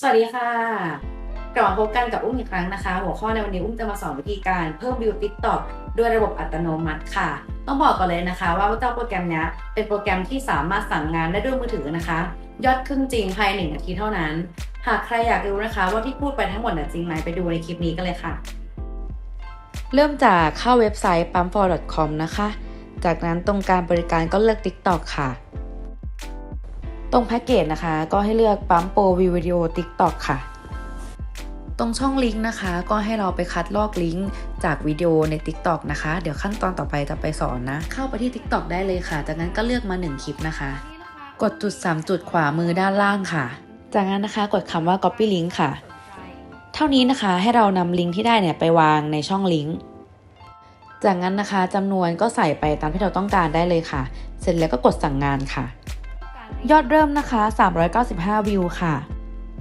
สวัสดีค่ะ กลับมาพบกันกับอุ้มอีกครั้งนะคะ หัวข้อในวันนี้อุ้มจะมาสอนวิธีการเพิ่มวิว TikTok ด้วยระบบอัตโนมัติค่ะ ต้องบอกก่อนเลยนะคะ ว่าเจ้าโปรแกรมนี้เป็นโปรแกรมที่สามารถสั่งงานได้ด้วยมือถือนะคะ ยอดขึ้นจริงภายในหนึ่งนาทีเท่านั้น หากใครอยากรู้นะคะ ว่าที่พูดไปทั้งหมดจริงไหมไปดูในคลิปนี้กันเลยค่ะ เริ่มจากเข้าเว็บไซต์ pumpfor.com นะคะ จากนั้นตรงการบริการก็เลือก TikTok ค่ะ ตรงแพ็กเกจนะคะ ก็ให้เลือกปั๊มโปรวิววิดีโอ TikTok ค่ะ ตรงช่องลิงก์นะคะ ก็ให้เราไปคัดลอกลิงก์จากวิดีโอใน TikTok นะคะ เดี๋ยวขั้นตอนต่อไปจะไปสอนนะ เข้าไปที่ TikTok ได้เลยค่ะ จากนั้นก็เลือกมา 1 คลิปนะคะ กดจุด 3 จุดขวามือด้านล่างค่ะ จากนั้นนะคะกดคำว่า copy link ค่ะ เท่านี้นะคะให้เรานำลิงก์ที่ได้เนี่ยไปวางในช่องลิงก์จากนั้นนะคะจำนวนก็ใส่ไปตามที่เราต้องการได้เลยค่ะ เสร็จแล้วก็กดสั่งงานค่ะ ยอดเริ่มนะคะ 395 วิวค่ะ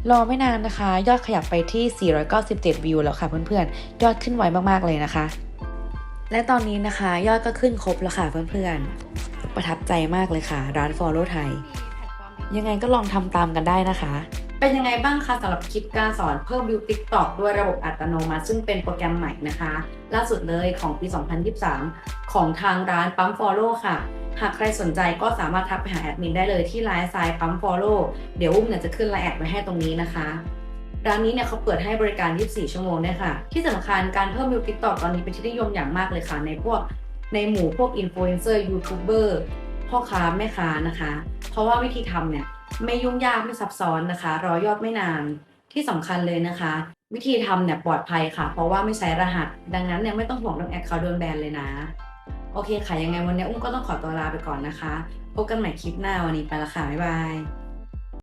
รอไม่นานนะคะ ยอดขยับไปที่ 497 วิวแล้วค่ะเพื่อนๆ ยอดขึ้นไวมากๆเลยนะคะ และตอนนี้นะคะยอดก็ขึ้นครบแล้วค่ะเพื่อนๆ ประทับใจมากเลยค่ะ ร้าน Follow ไทย ยังไงก็ลองทำตามกันได้นะคะ เป็นยังไงบ้างคะสำหรับคลิปการสอนเพิ่มวิว TikTok ด้วยระบบอัตโนมัติ ซึ่งเป็นโปรแกรมใหม่นะคะ ล่าสุดเลยของปี 2023 ของทางร้านปั๊ม Follow ค่ะ หากใครสนใจก็สามารถทักไปหาแอดมินได้เลยที่ไลน์ไซน์ปั๊ม Follow เดี๋ยวอุ้มเนี่ยจะขึ้นไลน์แอดไว้ให้ตรงนี้นะคะร้านนี้เนี่ยเขาเปิดให้บริการ 24 ชั่วโมงด้วยค่ะ ที่สำคัญการเพิ่มวิว TikTok ตอนนี้เป็นที่นิยมอย่างมากเลยค่ะ ในพวกในหมู่พวกอินฟลูเอนเซอร์ยูทูบเบอร์พ่อค้าแม่ค้านะคะ เพราะว่าวิธีทำเนี่ยไม่ยุ่งยากไม่ซับซ้อนนะคะ รอยอดไม่นานที่สำคัญเลยนะคะ วิธีทำเนี่ยปลอดภัยค่ะ เพราะว่าไม่ใช้รหัส ดังนั้นเนี่ยไม่ต้องห่วงเรื่องแอคเคาท์โดนแบนเลยนะ โอเคค่ะยังไงวันนี้อุ้มก็ต้องขอตัวลาไปก่อนนะคะ พบกันใหม่คลิปหน้าวันนี้ไปละค่ะ บ๊ายบาย